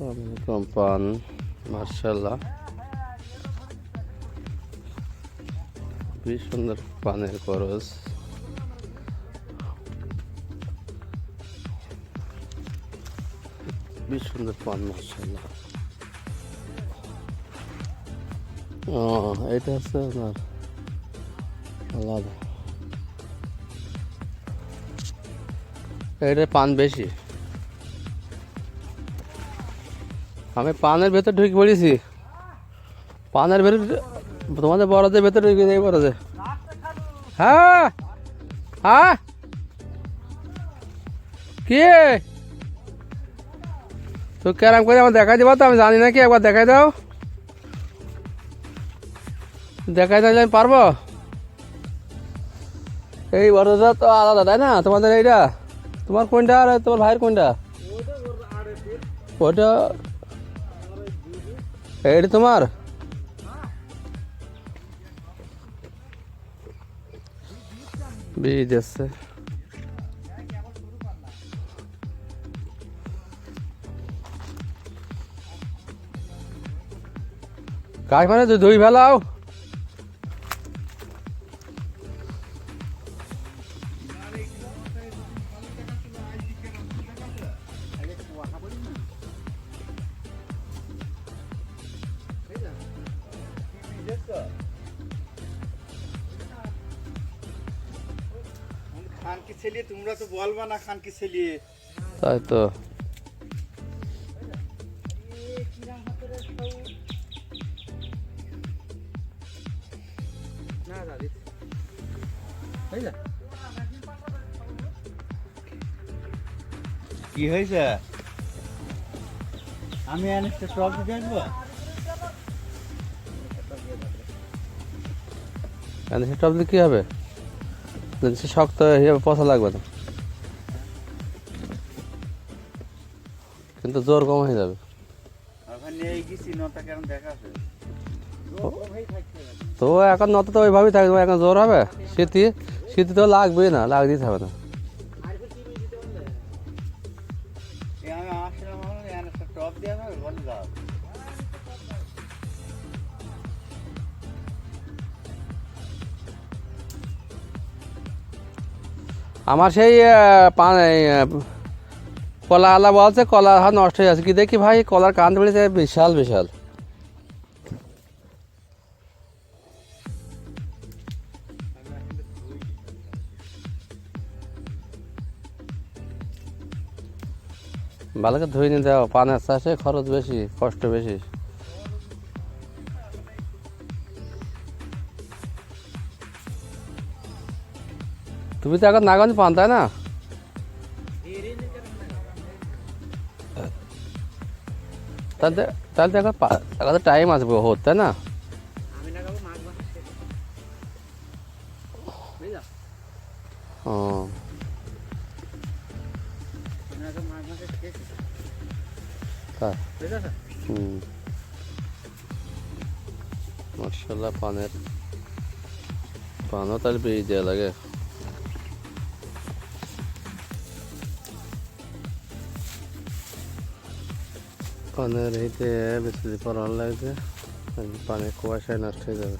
এরকম পান মার্শাল্লাহ বেশ সুন্দর পানের করস বেশ সুন্দর পান মার্শাল্লাহ ও এটা হচ্ছে আপনার আলাদা। এটা পান বেশি। আমি পানের ভেতর ঢুকে পড়েছি পানের ভেতর তোমাদের বড়দের ভেতর ঢুকে যাই বড়দের হ্যাঁ হ্যাঁ কি তো ক্যারাম করে আমার দেখাই দিবা তো আমি জানি নাকি একবার দেখাই দাও দেখাই দিলে আমি পারবো এই বড়দা তো আলাদা তাই না তোমাদের এইটা তোমার কোনটা আর তোমার ভাইয়ের কোনটা ওটা এইটা তোমার। বীজ কাজ মানে তুই দুই ফেলাও? খান কি ছেলে তোমরা তো বলবা না খান কি ছেলে তাই তো কি হয়েছে আমি একটা টপ দিতে কেন সেটা আপনি কী হবে? সে শক্ত হয়ে পচা লাগবে না। কিন্তু জোর কম হয়ে যাবে। তো এখন নত তো ওইভাবেই থাকবে এখন জোর হবে? শীতি শীতি তো লাগবেই না লাগ দিতে হবে না। টপ দিয়ে আমার সেই কলা আলা বলছে কলা হাত নষ্ট হয়ে যাচ্ছে। কি দেখি ভাই, কলার কান বেড়েছে বিশাল বিশাল। ভালো করে ধুয়ে নিতে হবে, পানের চাষে খরচ বেশি, কষ্ট বেশি। তুমি তো এখন নাগঞ্জ পান, তাই না? তাহলে তাহলে এখন এখন তো টাইম আসবে হোত তাই না? ও। হুম। মার্শাল্লাহ পানের পানও তাহলে বেরিয়ে দেওয়া লাগে। পানের এইতে বেশি পরান লাগছে পানি কুয়াশায় নষ্ট হয়ে যাবে।